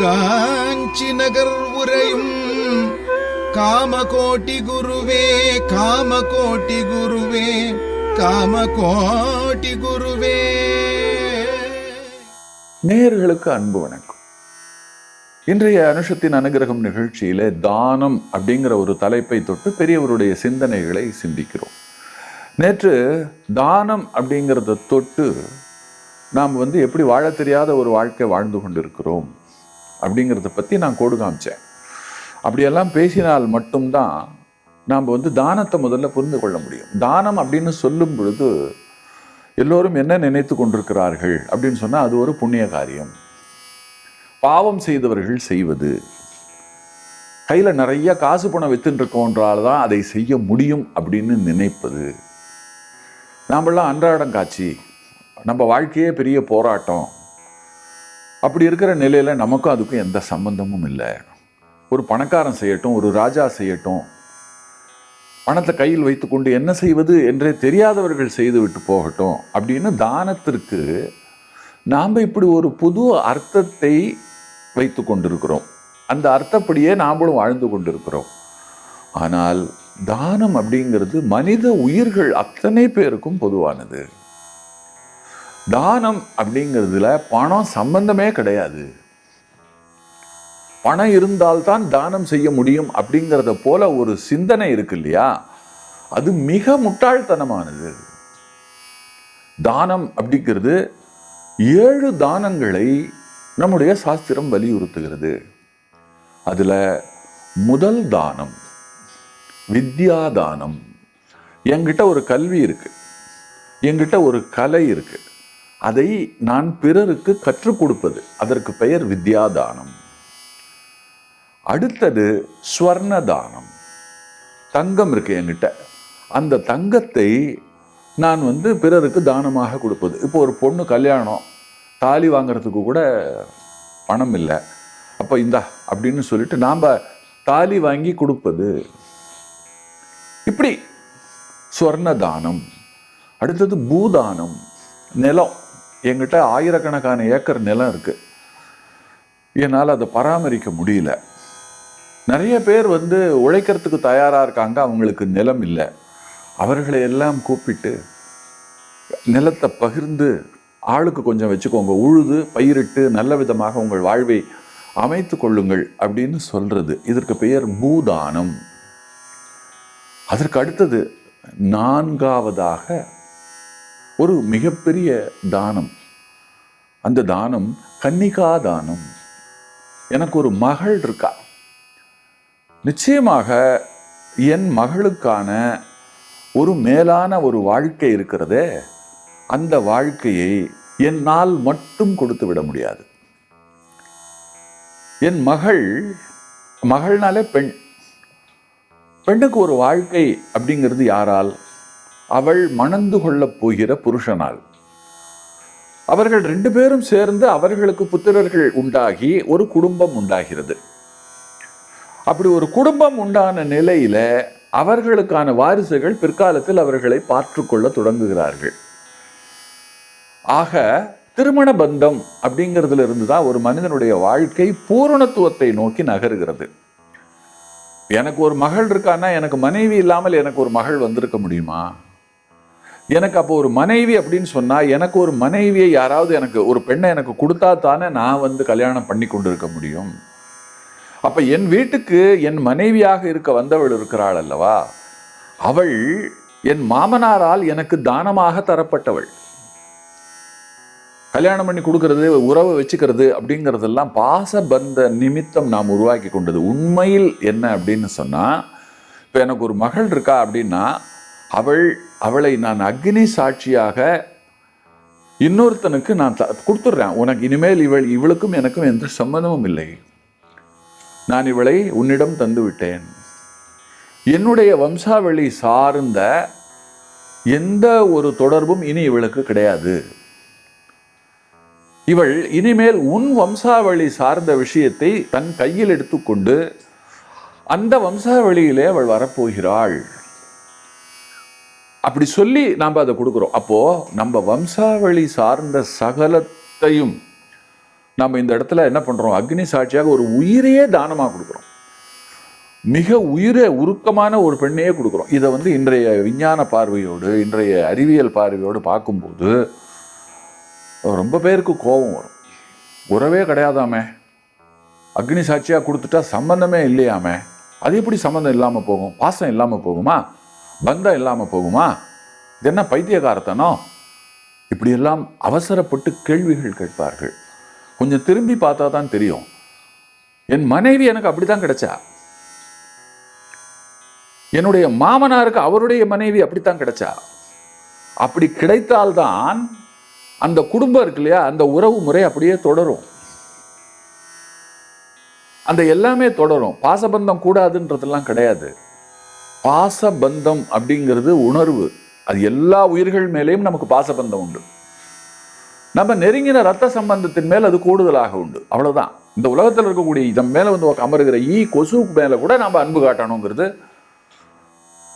காஞ்சி நகர் உரையும் காமகோட்டி குருவே காமகோட்டி குருவே காமகோட்டி குருவே. நேயர்களுக்கு அன்பு வணக்கம். இன்றைய அனுஷத்தின் அனுகிரகம் நிகழ்ச்சியில தானம் அப்படிங்கிற ஒரு தலைப்பை தொட்டு பெரியவருடைய சிந்தனைகளை சிந்திக்கிறோம். நேற்று தானம் அப்படிங்கிறத தொட்டு நாம் வந்து எப்படி வாழ தெரியாத ஒரு வாழ்க்கை வாழ்ந்து கொண்டிருக்கிறோம்? அப்படிங்கிறத பற்றி நான் கோடு காமிச்சேன். அப்படியெல்லாம் பேசினால் மட்டும்தான் நாம் வந்து தானத்தை முதல்ல புரிந்து கொள்ள முடியும். தானம் அப்படின்னு சொல்லும் பொழுது எல்லோரும் என்ன நினைத்து கொண்டிருக்கிறார்கள் அப்படின்னு சொன்னால் அது ஒரு புண்ணிய காரியம். பாவம் செய்தவர்கள் செய்வது. கையில் நிறைய காசு பணம் வித்துட்டு இருக்கோன்றால் தான் அதை செய்ய முடியும் அப்படின்னு நினைப்பது. நாமெல்லாம் அன்றாடம் காட்சி. நம்ம வாழ்க்கையே பெரிய போராட்டம். அப்படி இருக்கிற நிலையில் நமக்கும் அதுக்கும் எந்த சம்பந்தமும் இல்லை. ஒரு பணக்காரன் செய்யட்டும் ஒரு ராஜா செய்யட்டும். பணத்தை கையில் வைத்துக்கொண்டு என்ன செய்வது என்றே தெரியாதவர்கள் செய்துவிட்டு போகட்டும் அப்படின்னு தானத்திற்கு நாம் இப்படி ஒரு புது அர்த்தத்தை வைத்து கொண்டிருக்கிறோம். அந்த அர்த்தப்படியே நாம்களும் வாழ்ந்து கொண்டிருக்கிறோம். ஆனால் தானம் அப்படிங்கிறது மனித உயிர்கள் அத்தனை பேருக்கும் பொதுவானது. தானம் அப்படிங்கிறதுல பணம் சம்பந்தமே கிடையாது. பணம் இருந்தால்தான் தானம் செய்ய முடியும் அப்படிங்கிறத போல ஒரு சிந்தனை இருக்கு இல்லையா? அது மிக முட்டாள்தனமானது. தானம் அப்படிங்கிறது ஏழு தானங்களை நம்முடைய சாஸ்திரம் வலியுறுத்துகிறது. அதுல முதல் தானம் வித்யா தானம். என்கிட்ட ஒரு கல்வி இருக்கு. என்கிட்ட ஒரு கலை இருக்கு. அதை நான் பிறருக்கு கற்றுக் கொடுப்பது. அதற்கு பெயர் வித்யாதானம். அடுத்தது ஸ்வர்ண தானம் தங்கம் இருக்கு என்கிட்ட. அந்த தங்கத்தை நான் வந்து பிறருக்கு தானமாக கொடுப்பது. இப்போ ஒரு பொண்ணு கல்யாணம் தாலி வாங்குறதுக்கு கூட பணம் இல்லை. அப்போ இந்தா அப்படின்னு சொல்லிட்டு நாம் தாலி வாங்கி கொடுப்பது. இப்படி ஸ்வர்ண தானம் அடுத்தது பூதானம் நிலம். என்கிட்ட ஆயிரக்கணக்கான ஏக்கர் நிலம் இருக்குது என்னால் அதை பராமரிக்க முடியல. நிறைய பேர் வந்து உழைக்கிறதுக்கு தயாராக இருக்காங்க அவங்களுக்கு நிலம் இல்லை. அவர்களை எல்லாம் கூப்பிட்டு நிலத்தை பகிர்ந்து ஆளுக்கு கொஞ்சம் வச்சுக்கோங்க உழுது பயிரிட்டு நல்ல விதமாக உங்கள் வாழ்வை அமைத்து கொள்ளுங்கள் அப்படின்னு சொல்கிறது இதற்கு பெயர் பூதானம். அதற்கு அடுத்தது நான்காவதாக ஒரு மிகப்பெரிய தானம். அந்த தானம் கன்னிகா தானம். எனக்கு ஒரு மகள் இருக்கா? நிச்சயமாக என் மகளுக்கான ஒரு மேலான ஒரு வாழ்க்கை இருக்கிறதே அந்த வாழ்க்கையை என்னால் மட்டும் கொடுத்து விட முடியாது. என் மகள் மகள்னாலே பெண். பெண்ணுக்கு ஒரு வாழ்க்கை அப்படிங்கிறது யாரால் அவள் மணந்து கொள்ளப் போகிற புருஷனால். அவர்கள் ரெண்டு பேரும் சேர்ந்து அவர்களுக்கு புத்திரர்கள் உண்டாகி ஒரு குடும்பம் உண்டாகிறது. அப்படி ஒரு குடும்பம் உண்டான நிலையில அவர்களுக்கான வாரிசுகள் பிற்காலத்தில் அவர்களை பார்த்துக்கொள்ள தொடங்குகிறார்கள். ஆக திருமண பந்தம் அப்படிங்கிறதுல இருந்து தான் ஒரு மனிதனுடைய வாழ்க்கை பூரணத்துவத்தை நோக்கி நகருகிறது. எனக்கு ஒரு மகள் இருக்கான்னா எனக்கு மனைவி இல்லாமல் எனக்கு ஒரு மகள் வந்திருக்க முடியுமா? எனக்கு அப்போ ஒரு மனைவி அப்படின்னு சொன்னா எனக்கு ஒரு மனைவியை யாராவது எனக்கு ஒரு பெண்ணை எனக்கு கொடுத்தா தானே நான் வந்து கல்யாணம் பண்ணி கொண்டு இருக்க முடியும்? அப்ப என் வீட்டுக்கு என் மனைவியாக இருக்க வந்தவள் இருக்கிறாள் அல்லவா? அவள் என் மாமனாரால் எனக்கு தானமாக தரப்பட்டவள். கல்யாணம் பண்ணி கொடுக்கறது உறவை வச்சுக்கிறது அப்படிங்கிறதெல்லாம் பாசபந்த நிமித்தம் நாம் உருவாக்கி கொண்டது. உண்மையில் என்ன அப்படின்னு சொன்னா இப்போ எனக்கு ஒரு மகள் இருக்கா அப்படின்னா அவள் அவளை நான் அக்னி சாட்சியாக இன்னொருத்தனுக்கு நான் த- கொடுத்துட்றேன். உனக்கு இனிமேல் இவள் இவளுக்கும் எனக்கும் எந்த சம்மந்தமும் இல்லை. நான் இவளை உன்னிடம் தந்துவிட்டேன் என்னுடைய வம்சாவளி சார்ந்த எந்த ஒரு தொடர்பும் இனி இவளுக்கு கிடையாது. இவள் இனிமேல் உன் வம்சாவளி சார்ந்த விஷயத்தை தன் கையில் எடுத்துக்கொண்டு அந்த வம்சாவளியிலே அவள் வரப்போகிறாள். அப்படி சொல்லி நாம் அதை கொடுக்குறோம். அப்போது நம்ம வம்சாவளி சார்ந்த சகலத்தையும் நம்ம இந்த இடத்துல என்ன பண்ணுறோம் அக்னி சாட்சியாக ஒரு உயிரையே தானமாக கொடுக்குறோம். மிக உயிரை உருக்கமான ஒரு பெண்ணையே கொடுக்குறோம். இதை வந்து இன்றைய விஞ்ஞான பார்வையோடு இன்றைய அறிவியல் பார்வையோடு பார்க்கும்போது ரொம்ப பேருக்கு கோபம் வரும். உறவே கிடையாதாமே? அக்னி சாட்சியாக கொடுத்துட்டா சம்மந்தமே இல்லையாமே? அது எப்படி சம்மந்தம் இல்லாமல் போகும்? பாசம் இல்லாமல் போகுமா? பந்தம் இல்லாமல் போகுமா? இது என்ன பைத்தியகாரத்தனம் இப்படியெல்லாம் அவசரப்பட்டு கேள்விகள் கேட்பார்கள். கொஞ்சம் திரும்பி பார்த்தா தான் தெரியும். என் மனைவி எனக்கு அப்படித்தான் கிடைச்சா. என்னுடைய மாமனாருக்கு அவருடைய மனைவி அப்படித்தான் கிடைச்சா. அப்படி கிடைத்தால்தான் அந்த குடும்பம் இருக்கு இல்லையா அந்த உறவு முறை அப்படியே தொடரும். அந்த எல்லாமே தொடரும். பாசபந்தம் கூடாதுன்றதெல்லாம் கிடையாது. பாசபந்தம் அப்படிங்கிறது உணர்வு. அது எல்லா உயிர்கள் மேலேயும் நமக்கு பாசபந்தம் உண்டு. நம்ம நெருங்கின ரத்த சம்பந்தத்தின் மேல் அது கூடுதலாக உண்டு. அவ்வளவுதான். இந்த உலகத்தில் இருக்கக்கூடிய இதன் மேல வந்து அமருகிற ஈ கொசுவுக்கு மேல கூட நம்ம அன்பு காட்டணுங்கிறது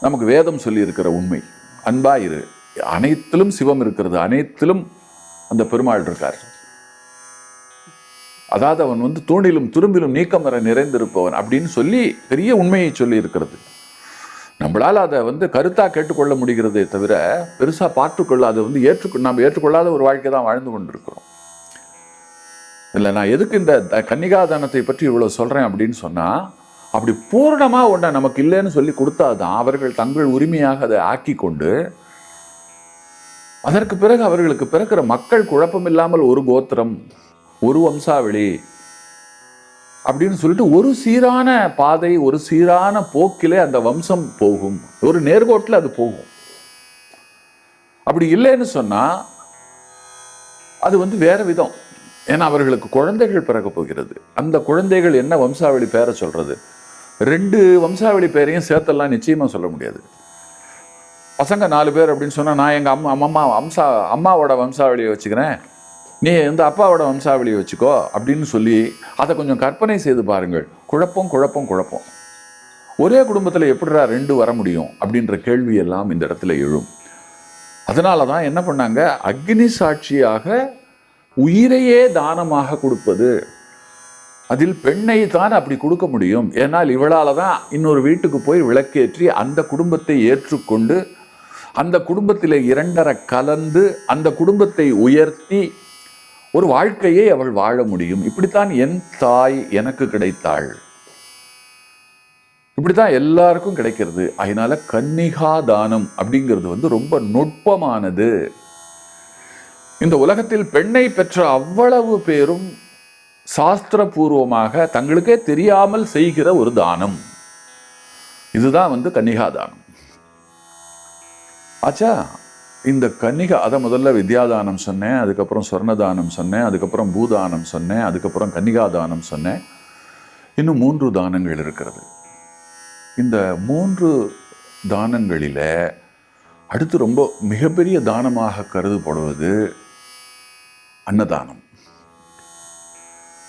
நமக்கு வேதம் சொல்லி இருக்கிற உண்மை. அன்பா இரு. அனைத்திலும் சிவம் இருக்கிறது. அனைத்திலும் அந்த பெருமாள் இருக்கார். அதாவது அவன் வந்து தூணிலும் துரும்பிலும் நீக்கம் நிறைந்திருப்பவன் அப்படின்னு சொல்லி பெரிய உண்மையை சொல்லி இருக்கிறது நம்மளால் அதை வந்து கருத்தா கேட்டுக்கொள்ள முடிகிறதே தவிர பெருசா பார்த்துக்கொள்ள அதை வந்து ஏற்றுக்கொ நம்ம ஏற்றுக்கொள்ளாத ஒரு வாழ்க்கை தான் வாழ்ந்து கொண்டிருக்கிறோம். இல்லை நான் எதுக்கு இந்த த- கன்னிகாதானத்தை பற்றி இவ்வளவு சொல்றேன் அப்படின்னு சொன்னா அப்படி பூரணமா ஒன்றை நமக்கு இல்லைன்னு சொல்லி கொடுத்தாதான் அவர்கள் தங்கள் உரிமையாக அதை ஆக்கி கொண்டு அதற்கு பிறகு அவர்களுக்கு பிறக்கிற மக்கள் குழப்பம் இல்லாமல் ஒரு கோத்திரம் ஒரு வம்சாவளி அப்படின்னு சொல்லிட்டு ஒரு சீரான பாதை ஒரு சீரான போக்கிலே அந்த வம்சம் போகும். ஒரு நேர்கோட்டில் அது போகும். அப்படி இல்லைன்னு சொன்னால் அது வந்து வேறு விதம். ஏன்னா அவர்களுக்கு குழந்தைகள் பிறக்க போகிறது. அந்த குழந்தைகள் என்ன வம்சாவளி பேரை சொல்கிறது ரெண்டு வம்சாவளி பேரையும் சேர்த்தெல்லாம் நிச்சயமாக சொல்ல முடியாது. பசங்க நாலு பேர் அப்படின்னு சொன்னால் நான் எங்கள் அம்மா அம்மா வம்சா அம்மாவோட வம்சாவளியை வச்சுக்கிறேன். நீ இந்த அப்பாவோட வம்சாவளியை வச்சுக்கோ அப்படின்னு சொல்லி அதை கொஞ்சம் கற்பனை செய்து பாருங்கள். குழப்பம் குழப்பம் குழப்பம். ஒரே குடும்பத்தில் எப்படிடா ரெண்டு வர முடியும் அப்படின்ற கேள்வி எல்லாம் இந்த இடத்துல எழும். அதனால தான் என்ன பண்ணாங்க? அக்னி சாட்சியாக உயிரையே தானமாக கொடுப்பது. அதில் பெண்ணை தான் அப்படி கொடுக்க முடியும். ஏன்னால் இவளால் தான் இன்னொரு வீட்டுக்கு போய் விளக்கேற்றி அந்த குடும்பத்தை ஏற்றுக்கொண்டு அந்த குடும்பத்தில் இரண்டரை கலந்து அந்த குடும்பத்தை உயர்த்தி ஒரு வாழ்க்கையை அவள் வாழ முடியும். இப்படித்தான் என் தாய் எனக்கு கிடைத்தாள். இப்படித்தான் எல்லாருக்கும் கிடைக்கிறது. அதனால கன்னிகா தானம் அப்படிங்கிறது வந்து ரொம்ப நுட்பமானது. இந்த உலகத்தில் பெண்ணை பெற்ற அவ்வளவு பேரும் சாஸ்திரபூர்வமாக தங்களுக்கே தெரியாமல் செய்கிற ஒரு தானம். இதுதான் வந்து கன்னிகா தானம். ஆச்சா? இந்த கன்னிகா அதை முதல்ல வித்யாதானம் சொன்னேன் அதுக்கப்புறம் சொர்ணதானம் சொன்னேன் அதுக்கப்புறம் பூதானம் சொன்னேன் அதுக்கப்புறம் கன்னிகாதானம் சொன்னேன். இன்னும் மூன்று தானங்கள் இருக்கிறது. இந்த மூன்று தானங்களில அடுத்து ரொம்ப மிகப்பெரிய தானமாக கருதப்படுவது அன்னதானம்.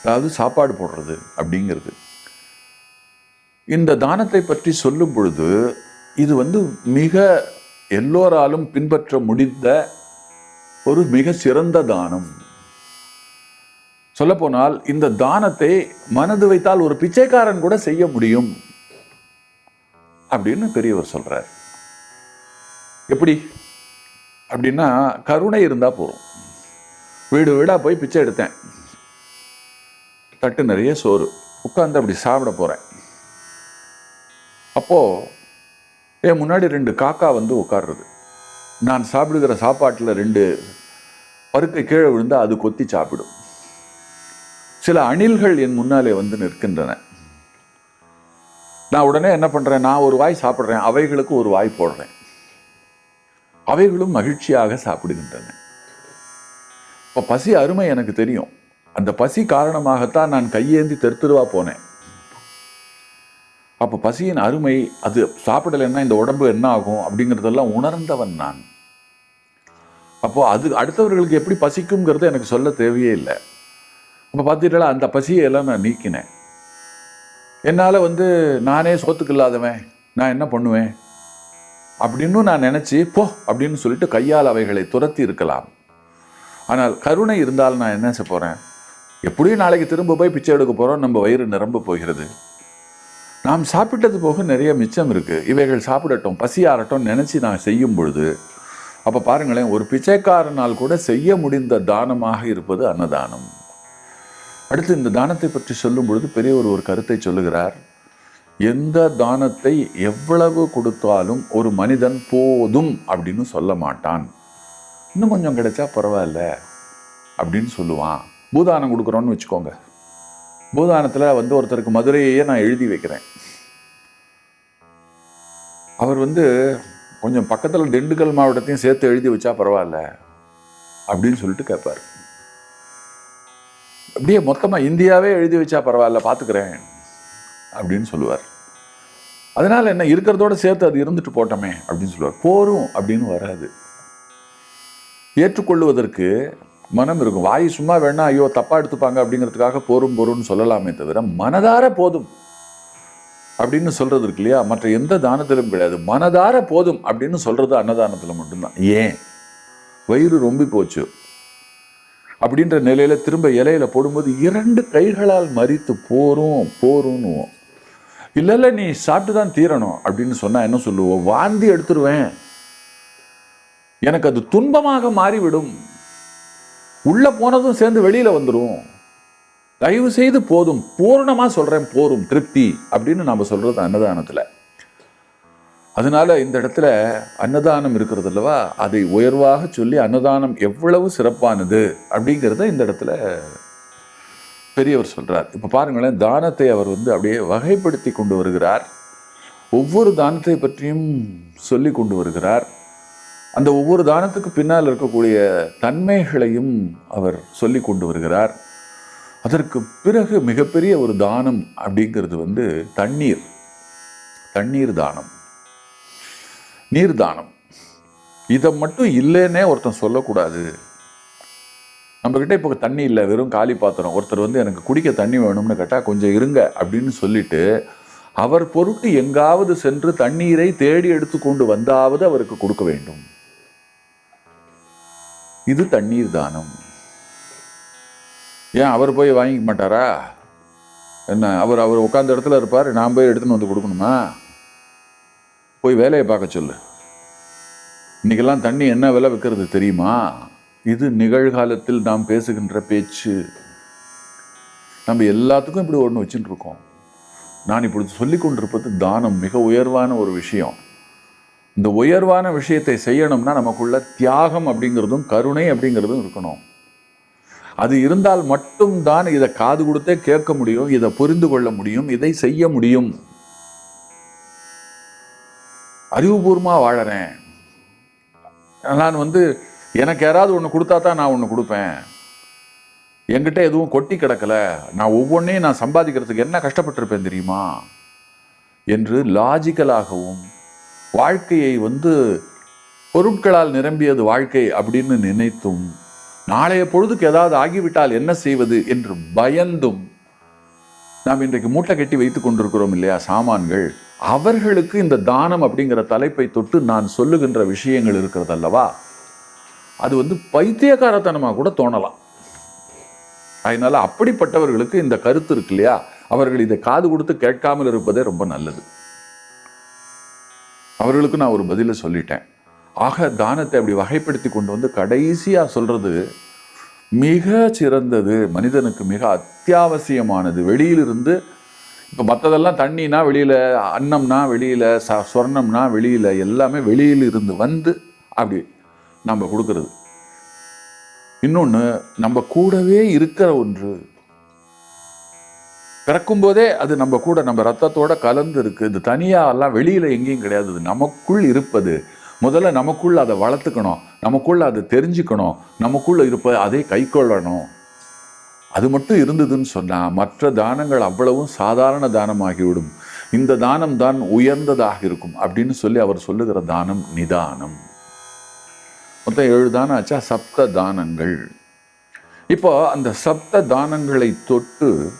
அதாவது சாப்பாடு போடுறது அப்படிங்கிறது. இந்த தானத்தை பற்றி சொல்லும் பொழுது இது வந்து மிக எல்லோராலும் பின்பற்ற முடிந்த ஒரு மிக சிறந்த தானம். சொல்லப்போனால் இந்த தானத்தை மனது வைத்தால் ஒரு பிச்சைக்காரன் கூட செய்ய முடியும் அப்படின்னு பெரியவர் சொல்றார். எப்படி? அப்படின்னா கருணை இருந்தா போதும். வீடு வீடா போய் பிச்சை எடுத்தேன். தட்டு நிறைய சோறு. உட்கார்ந்து அப்படி சாப்பிட போறேன். அப்போ என் முன்னாடி ரெண்டு காக்கா வந்து உட்கார்றது நான் சாப்பிடுகிற சாப்பாட்டில் ரெண்டு பருக்கை கீழே விழுந்தா அது கொத்தி சாப்பிடும். சில அணில்கள் என் முன்னாலே வந்து நிற்கின்றன. நான் உடனே என்ன பண்றேன் நான் ஒரு வாய் சாப்பிட்றேன் அவைகளுக்கு ஒரு வாய் போடுறேன். அவைகளும் மகிழ்ச்சியாக சாப்பிடுகின்றன. இப்போ பசி அருமை எனக்கு தெரியும். அந்த பசி காரணமாகத்தான் நான் கையேந்தி தெருத்தெருவா போனேன். அப்போ பசியின் அருமை அது சாப்பிடலைன்னா இந்த உடம்பு என்ன ஆகும் அப்படிங்கிறதெல்லாம் உணர்ந்தவன் நான். அப்போ அது அடுத்தவர்களுக்கு எப்படி பசிக்குங்கிறது எனக்கு சொல்ல தேவையே இல்லை. அப்போ பார்த்துட்டா அந்த பசியை எல்லாம் நான் நீக்கினேன். என்னால் வந்து நானே சோத்துக்கு இல்லாதவன் நான் என்ன பண்ணுவேன்? அப்படின்னு நான் நினச்சி போ அப்படின்னு சொல்லிட்டு கையால் அவைகளை துரத்தி இருக்கலாம். ஆனால் கருணை இருந்தால் நான் என்ன செய்ய போகிறேன் எப்படியும் நாளைக்கு திரும்ப போய் பிச்சை எடுக்க போகிறோம் நம்ம வயிறு நிரம்ப போகிறது. நாம் சாப்பிட்டது போக நிறைய மிச்சம் இருக்குது இவைகள் சாப்பிடட்டும் பசி ஆறட்டும் நினச்சி நான் செய்யும் பொழுது அப்போ பாருங்களேன் ஒரு பிச்சைக்காரனால் கூட செய்ய முடிந்த தானமாக இருப்பது அன்னதானம். அடுத்து இந்த தானத்தை பற்றி சொல்லும் பொழுது பெரியவர் ஒரு கருத்தை சொல்லுகிறார். எந்த தானத்தை எவ்வளவு கொடுத்தாலும் ஒரு மனிதன் போதும் அப்படின்னு சொல்ல மாட்டான். இன்னும் கொஞ்சம் கிடைச்சா பரவாயில்ல அப்படின்னு சொல்லுவான். பூதானம் கொடுக்குறோன்னு வச்சுக்கோங்க. பூதானத்தில் வந்து ஒருத்தருக்கு மதுரையே நான் எழுதி வைக்கிறேன். அவர் வந்து கொஞ்சம் பக்கத்தில் திண்டுக்கல் மாவட்டத்தையும் சேர்த்து எழுதி வச்சா பரவாயில்ல அப்படின்னு சொல்லிட்டு கேட்பார் அப்படியே மொத்தமாக இந்தியாவே எழுதி வச்சா பரவாயில்ல பார்த்துக்கிறேன் அப்படின்னு சொல்லுவார். அதனால என்ன இருக்கிறதோட சேர்த்து அது இருந்துட்டு போட்டோமே அப்படின்னு சொல்லுவார். போரும் அப்படின்னு வராது. ஏற்றுக்கொள்வதற்கு மனம் இருக்கும். வாய் சும்மா வேணா ஐயோ தப்பாக எடுத்துப்பாங்க அப்படிங்கிறதுக்காக போரும் போரும்னு சொல்லலாமே தவிர மனதார போதும். அப்படின்னு சொல்கிறது இருக்கு இல்லையா? மற்ற எந்த தானத்திலும் கிடையாது. மனதார போதும் அப்படின்னு சொல்கிறது அன்னதானத்தில் மட்டும்தான். ஏன்? வயிறு ரொம்பி போச்சு. அப்படின்ற நிலையில் திரும்ப இலையில போடும்போது இரண்டு கைகளால் மறித்து போரும் போரும்னுவோம் இல்லை இல்லை நீ சாப்பிட்டு தான் தீரணும் அப்படின்னு சொன்னால் என்ன சொல்லுவோம்? வாந்தி எடுத்துருவேன். எனக்கு அது துன்பமாக மாறிவிடும். உள்ளே போனதும் சேர்ந்து வெளியில் வந்துடும் தயவு செய்து போதும் பூர்ணமாக சொல்கிறேன் போரும் திருப்தி அப்படின்னு நாம் சொல்கிறது அன்னதானத்தில். அதனால இந்த இடத்துல அன்னதானம் இருக்கிறது அல்லவா? அதை உயர்வாக சொல்லி அன்னதானம் எவ்வளவு சிறப்பானது அப்படிங்கிறத இந்த இடத்துல பெரியவர் சொல்கிறார் இப்போ பாருங்களேன் தானத்தை அவர் வந்து அப்படியே வகைப்படுத்தி கொண்டு வருகிறார். ஒவ்வொரு தானத்தை பற்றியும் சொல்லி கொண்டு வருகிறார். அந்த ஒவ்வொரு தானத்துக்கு பின்னால் இருக்கக்கூடிய தன்மைகளையும் அவர் சொல்லி கொண்டு வருகிறார். அதற்கு பிறகு மிகப்பெரிய ஒரு தானம் அப்படிங்கிறது வந்து தண்ணீர். தண்ணீர் தானம். நீர் தானம். இதை மட்டும் இல்லைன்னே ஒருத்தன் சொல்லக்கூடாது. நம்மக்கிட்ட இப்போ தண்ணி இல்லை வெறும் காலி பாத்திரம். ஒருத்தர் வந்து எனக்கு குடிக்க தண்ணி வேணும்னு கேட்டால் கொஞ்சம் இருங்க அப்படின்னு சொல்லிட்டு அவர் பொருட்டு எங்காவது சென்று தண்ணீரை தேடி எடுத்துக்கொண்டு வந்தாவது அவருக்கு கொடுக்க வேண்டும். இது தண்ணீர் தானம். ஏன் அவர் போய் வாங்கிக்க மாட்டாரா? என்ன அவர் அவர் உட்காந்த இடத்துல இருப்பார் நான் போய் எடுத்துன்னு வந்து கொடுக்கணுமா? போய் வேலையை பார்க்க சொல்லு. இன்னைக்கெல்லாம் தண்ணி என்ன விலை விற்கிறது தெரியுமா? இது நிகழ்காலத்தில் நாம் பேசுகின்ற பேச்சு. நம்ம எல்லாத்துக்கும் இப்படி ஒன்று வச்சுட்டு இருக்கோம். நான் இப்படி சொல்லி கொண்டிருப்பது தானம் மிக உயர்வான ஒரு விஷயம். இந்த உயர்வான விஷயத்தை செய்யணும்னா நமக்குள்ள தியாகம் அப்படிங்கிறதும் கருணை அப்படிங்கிறதும் இருக்கணும். அது இருந்தால் மட்டும்தான் இதை காது கொடுத்தே கேட்க முடியும் இதை புரிந்து கொள்ள முடியும் இதை செய்ய முடியும். அறிவுபூர்வமாக வாழறேன். நான் வந்து எனக்கு யாராவது ஒன்று கொடுத்தா தான் நான் ஒன்று கொடுப்பேன். என்கிட்ட எதுவும் கொட்டி கிடக்கல. நான் ஒவ்வொன்றையும் நான் சம்பாதிக்கிறதுக்கு என்ன கஷ்டப்பட்டிருப்பேன் தெரியுமா? என்று லாஜிக்கலாகவும் வாழ்க்கையை வந்து பொருட்களால் நிரம்பியது வாழ்க்கை அப்படின்னு நினைத்தும் நாளைய பொழுதுக்கு ஏதாவது ஆகிவிட்டால் என்ன செய்வது என்று பயந்தும் நாம் இன்றைக்கு மூட்டை கட்டி வைத்துக் கொண்டிருக்கிறோம் இல்லையா சாமான்கள்? அவர்களுக்கு இந்த தானம் அப்படிங்கிற தலைப்பை தொட்டு நான் சொல்லுகின்ற விஷயங்கள் இருக்கிறது அல்லவா? அது வந்து பைத்தியக்காரத்தனமாக கூட தோணலாம். அதனால் அப்படிப்பட்டவர்களுக்கு இந்த கருத்து இருக்கு இல்லையா? அவர்கள் இதை காது கொடுத்து கேட்காமல் இருப்பதே ரொம்ப நல்லது. அவர்களுக்கு நான் ஒரு பதிலை சொல்லிட்டேன். ஆக தானத்தை அப்படி வகைப்படுத்தி கொண்டு வந்து கடைசியாக சொல்கிறது மிக சிறந்தது மனிதனுக்கு மிக அத்தியாவசியமானது. வெளியிலிருந்து இப்போ மற்றதெல்லாம் தண்ணினா வெளியில் அன்னம்னா வெளியில் ச சொர்ணம்னா வெளியில் எல்லாமே வெளியிலிருந்து வந்து அப்படி நம்ம கொடுக்கறது. இன்னொன்று நம்ம கூடவே இருக்கிற ஒன்று. பிறக்கும்போதே அது நம்ம கூட நம்ம ரத்தத்தோட கலந்து இருக்குது இது தனியாக எல்லாம் வெளியில் எங்கேயும் கிடையாது. நமக்குள் இருப்பது. முதல்ல நமக்குள்ள அதை வளர்த்துக்கணும். நமக்குள்ள அதை தெரிஞ்சுக்கணும். நமக்குள்ள இருப்ப அதை கைக்கொள்ளணும். அது மட்டும் இருந்ததுன்னு சொன்னால் மற்ற தானங்கள் அவ்வளவும் சாதாரண தானமாகிவிடும். இந்த தானம் தான் உயர்ந்ததாக இருக்கும் அப்படின்னு சொல்லி அவர் சொல்லுகிற தானம் நிதானம். மொத்தம் ஏழு தானம் ஆச்சா? சப்த தானங்கள். இப்போ அந்த சப்த தானங்களை தொட்டு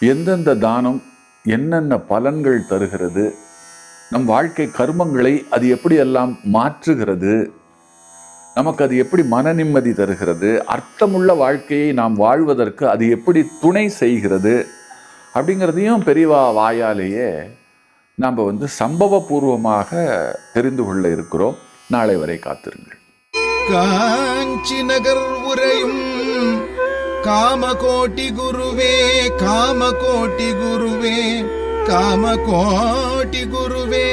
எந்தெந்த தானம் என்னென்ன பலன்கள் தருகிறது? நம் வாழ்க்கை கர்மங்களை அது எப்படியெல்லாம் மாற்றுகிறது? நமக்கு அது எப்படி மன நிம்மதி தருகிறது? அர்த்தமுள்ள வாழ்க்கையை நாம் வாழ்வதற்கு அது எப்படி துணை செய்கிறது? அப்படிங்கிறதையும் பெரியவா வாயாலேயே நாம் வந்து சம்பவபூர்வமாக தெரிந்து கொள்ள இருக்கிறோம். நாளை வரை காத்திருங்கள். காஞ்சி நகர் உரையும் காமகோட்டி குருவே காமகோட்டி குருவே. காமகோட்டி குருவே